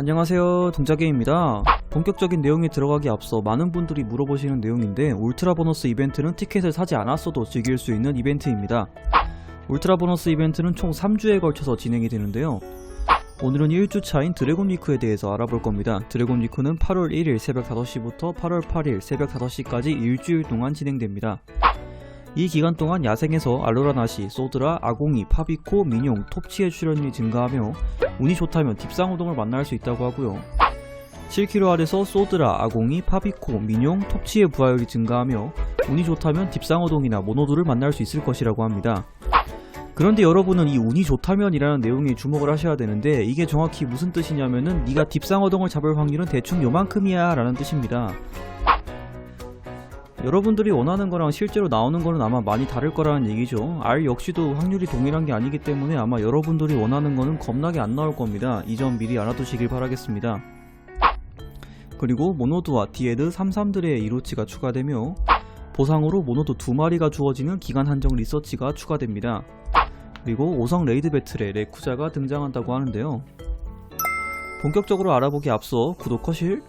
안녕하세요. 동자게임입니다. 본격적인 내용에 들어가기 앞서 많은 분들이 물어보시는 내용인데 울트라 보너스 이벤트는 티켓을 사지 않았어도 즐길 수 있는 이벤트입니다. 울트라 보너스 이벤트는 총 3주에 걸쳐서 진행이 되는데요. 오늘은 1주 차인 드래곤 위크에 대해서 알아볼 겁니다. 드래곤 위크는 8월 1일 새벽 5시부터 8월 8일 새벽 5시까지 일주일 동안 진행됩니다 이 기간 동안 야생에서 알로라나시, 소드라, 아공이, 파비코, 민용, 톱치의 출연이 증가하며 운이 좋다면 딥상호동을 만날 수 있다고 하고요. 7km 아래서 소드라, 아공이, 파비코, 민용, 톱치의 부하율이 증가하며 운이 좋다면 딥상호동이나 모노도를 만날 수 있을 것이라고 합니다. 그런데 여러분은 이 운이 좋다면이라는 내용에 주목을 하셔야 되는데 이게 정확히 무슨 뜻이냐면은 네가 딥상어동을 잡을 확률은 대충 요만큼이야 라는 뜻입니다. 여러분들이 원하는 거랑 실제로 나오는 거는 아마 많이 다를 거라는 얘기죠. R 역시도 확률이 동일한 게 아니기 때문에 아마 여러분들이 원하는 거는 겁나게 안 나올 겁니다. 이 점 미리 알아두시길 바라겠습니다. 그리고 모노드와 디에드 33들의 이로치가 추가되며 보상으로 모노드 두 마리가 주어지는 기간 한정 리서치가 추가됩니다. 그리고 5성 레이드 배틀에 레쿠자가 등장한다고 하는데요. 본격적으로 알아보기 앞서 구독 허실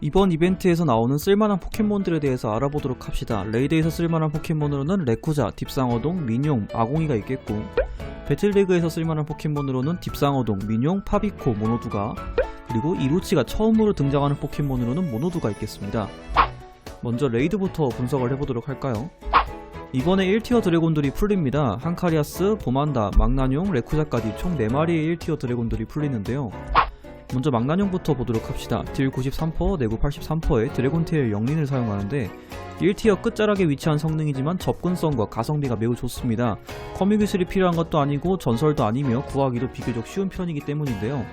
이번 이벤트에서 나오는 쓸만한 포켓몬들에 대해서 알아보도록 합시다. 레이드에서 쓸만한 포켓몬으로는 레쿠자, 딥상어동, 민용, 아공이가 있겠고 배틀리그에서 쓸만한 포켓몬으로는 딥상어동, 민용, 파비코, 모노두가 그리고 이로치가 처음으로 등장하는 포켓몬으로는 모노두가 있겠습니다. 먼저 레이드부터 분석을 해보도록 할까요? 이번에 1티어 드래곤들이 풀립니다. 한카리아스, 보만다, 망나뇽, 레쿠자까지 총 4마리의 1티어 드래곤들이 풀리는데요. 먼저 망나뇽부터 보도록 합시다. 딜 93%, 내구 83%의 드래곤테일 영린을 사용하는데 1티어 끝자락에 위치한 성능이지만 접근성과 가성비가 매우 좋습니다. 커뮤 기술이 필요한 것도 아니고 전설도 아니며 구하기도 비교적 쉬운 편이기 때문인데요.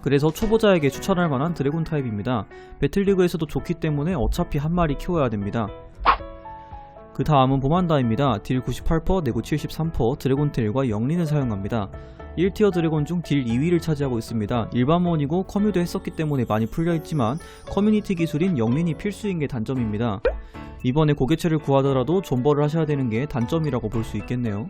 그래서 초보자에게 추천할 만한 드래곤 타입입니다. 배틀리그에서도 좋기 때문에 어차피 한 마리 키워야 됩니다. 그 다음은 보만다입니다. 딜 98%, 내구 73%, 드래곤테일과 영린을 사용합니다. 1티어 드래곤 중 딜 2위를 차지하고 있습니다. 일반몬이고 커뮤도 했었기 때문에 많이 풀려있지만 커뮤니티 기술인 영린이 필수인 게 단점입니다. 이번에 고개체를 구하더라도 존버를 하셔야 되는 게 단점이라고 볼 수 있겠네요.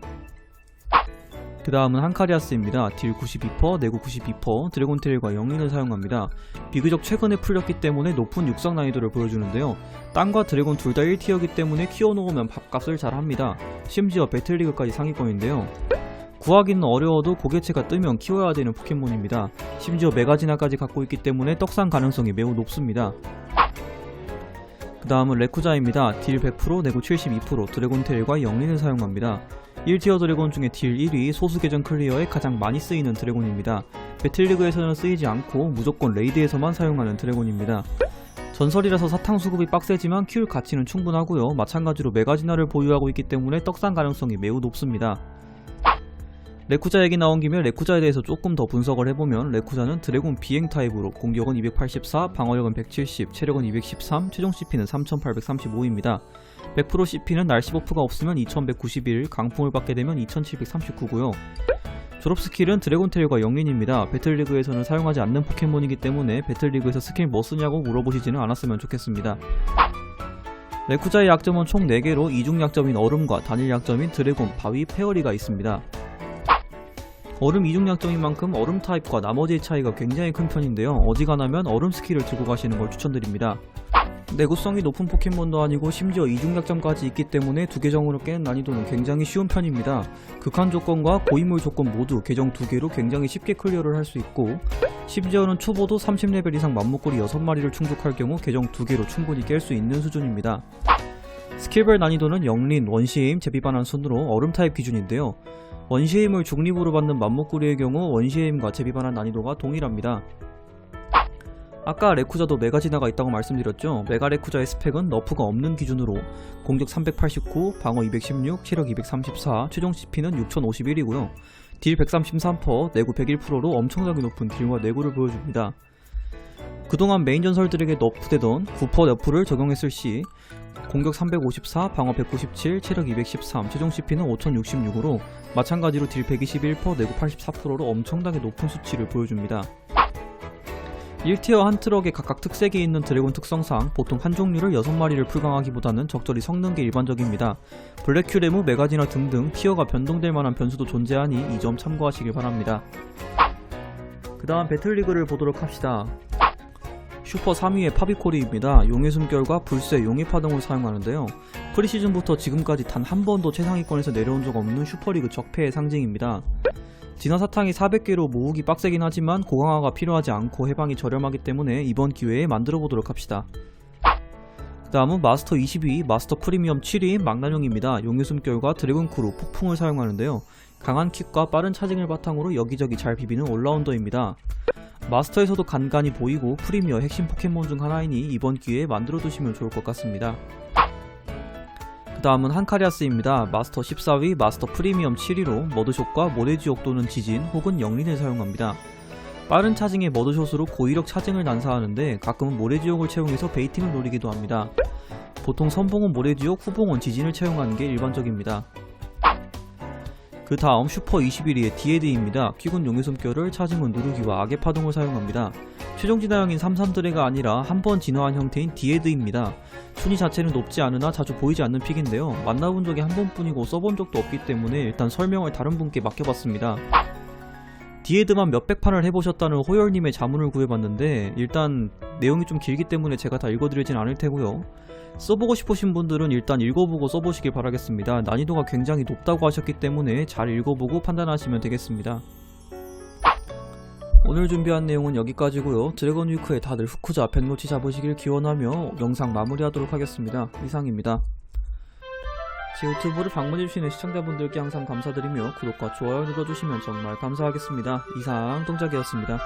그 다음은 한카리아스입니다. 딜 92%, 내구 92%, 드래곤 테일과 영린을 사용합니다. 비교적 최근에 풀렸기 때문에 높은 육성 난이도를 보여주는데요. 땅과 드래곤 둘 다 1티어기 때문에 키워놓으면 밥값을 잘 합니다. 심지어 배틀리그까지 상위권인데요. 구하기는 어려워도 고개체가 뜨면 키워야 되는 포켓몬입니다. 심지어 메가지나까지 갖고 있기 때문에 떡상 가능성이 매우 높습니다. 그 다음은 레쿠자입니다. 딜 100%, 내구 72%, 드래곤테일과 영린을 사용합니다. 1티어 드래곤 중에 딜 1위 소수 계정 클리어에 가장 많이 쓰이는 드래곤입니다. 배틀리그에서는 쓰이지 않고 무조건 레이드에서만 사용하는 드래곤입니다. 전설이라서 사탕 수급이 빡세지만 키울 가치는 충분하고요. 마찬가지로 메가지나를 보유하고 있기 때문에 떡상 가능성이 매우 높습니다. 레쿠자 얘기 나온 김에 레쿠자에 대해서 조금 더 분석을 해보면 레쿠자는 드래곤 비행 타입으로 공격은 284, 방어력은 170, 체력은 213, 최종 CP는 3835입니다. 100% CP는 날씨 버프가 없으면 2191, 강풍을 받게 되면 2739고요. 졸업 스킬은 드래곤 테일과 영린입니다. 배틀리그에서는 사용하지 않는 포켓몬이기 때문에 배틀리그에서 스킬 뭐 쓰냐고 물어보시지는 않았으면 좋겠습니다. 레쿠자의 약점은 총 4개로 이중 약점인 얼음과 단일 약점인 드래곤, 바위, 페어리가 있습니다. 얼음 이중 약점인 만큼 얼음 타입과 나머지의 차이가 굉장히 큰 편인데요. 어지간하면 얼음 스킬을 들고 가시는 걸 추천드립니다. 내구성이 높은 포켓몬도 아니고 심지어 이중 약점까지 있기 때문에 두 계정으로 깨는 난이도는 굉장히 쉬운 편입니다. 극한 조건과 고인물 조건 모두 계정 두 개로 굉장히 쉽게 클리어를 할 수 있고 심지어는 초보도 30레벨 이상 맘목구리 6마리를 충족할 경우 계정 두 개로 충분히 깰 수 있는 수준입니다. 스킬별 난이도는 영린, 원시에임, 제비반환 순으로 얼음 타입 기준인데요. 원시에임을 중립으로 받는 맘목구리의 경우 원시에임과 제비반환 난이도가 동일합니다. 아까 레쿠자도 메가지나가 있다고 말씀드렸죠. 메가 레쿠자의 스펙은 너프가 없는 기준으로 공격 389, 방어 216, 체력 234, 최종 CP는 6051이고요. 딜 133%, 내구 101%로 엄청나게 높은 딜과 내구를 보여줍니다. 그동안 메인 전설들에게 너프되던 9% 너프를 적용했을 시 공격 354, 방어 197, 체력 213, 최종 CP는 5066으로 마찬가지로 딜 121%, 내구 84%로 엄청나게 높은 수치를 보여줍니다. 1티어 한 트럭에 각각 특색이 있는 드래곤 특성상 보통 한 종류를 6마리를 풀강하기보다는 적절히 섞는 게 일반적입니다. 블랙큐레무, 메가지나 등등 티어가 변동될 만한 변수도 존재하니 이 점 참고하시길 바랍니다. 그 다음 배틀리그를 보도록 합시다. 슈퍼 3위의 파비코리입니다. 용의 숨결과 불새, 용의 파동을 사용하는데요. 프리시즌부터 지금까지 단 한 번도 최상위권에서 내려온 적 없는 슈퍼리그 적폐의 상징입니다. 진화 사탕이 400개로 모으기 빡세긴 하지만 고강화가 필요하지 않고 해방이 저렴하기 때문에 이번 기회에 만들어 보도록 합시다. 그 다음은 마스터 22, 마스터 프리미엄 7위 망나뇽입니다. 용의 숨결과 드래곤 크루, 폭풍을 사용하는데요. 강한 킥과 빠른 차징을 바탕으로 여기저기 잘 비비는 올라운더입니다. 마스터에서도 간간히 보이고 프리미어 핵심 포켓몬 중 하나이니 이번 기회에 만들어 두시면 좋을 것 같습니다. 그 다음은 한카리아스입니다. 마스터 14위, 마스터 프리미엄 7위로 머드숏과 모래지옥 또는 지진 혹은 영린을 사용합니다. 빠른 차징의 머드숏으로 고위력 차징을 난사하는데 가끔은 모래지옥을 채용해서 베이팅을 노리기도 합니다. 보통 선봉은 모래지옥, 후봉은 지진을 채용하는 게 일반적입니다. 그 다음 슈퍼 21위의 디에드입니다. 퀵은 용의 숨결을 차징은 누르기와 악의 파동을 사용합니다. 최종 진화형인 삼삼드레가 아니라 한 번 진화한 형태인 디에드입니다. 순위 자체는 높지 않으나 자주 보이지 않는 픽인데요. 만나본 적이 한 번뿐이고 써본 적도 없기 때문에 일단 설명을 다른 분께 맡겨봤습니다. 디에드만 몇백 판을 해보셨다는 호열님의 자문을 구해봤는데 일단 내용이 좀 길기 때문에 제가 다 읽어드리진 않을 테고요. 써보고 싶으신 분들은 일단 읽어보고 써보시길 바라겠습니다. 난이도가 굉장히 높다고 하셨기 때문에 잘 읽어보고 판단하시면 되겠습니다. 오늘 준비한 내용은 여기까지고요. 드래곤 위크에 다들 후쿠자 백로치 잡으시길 기원하며 영상 마무리하도록 하겠습니다. 이상입니다. 제 유튜브를 방문해주시는 시청자분들께 항상 감사드리며 구독과 좋아요 눌러주시면 정말 감사하겠습니다. 이상 동작이었습니다.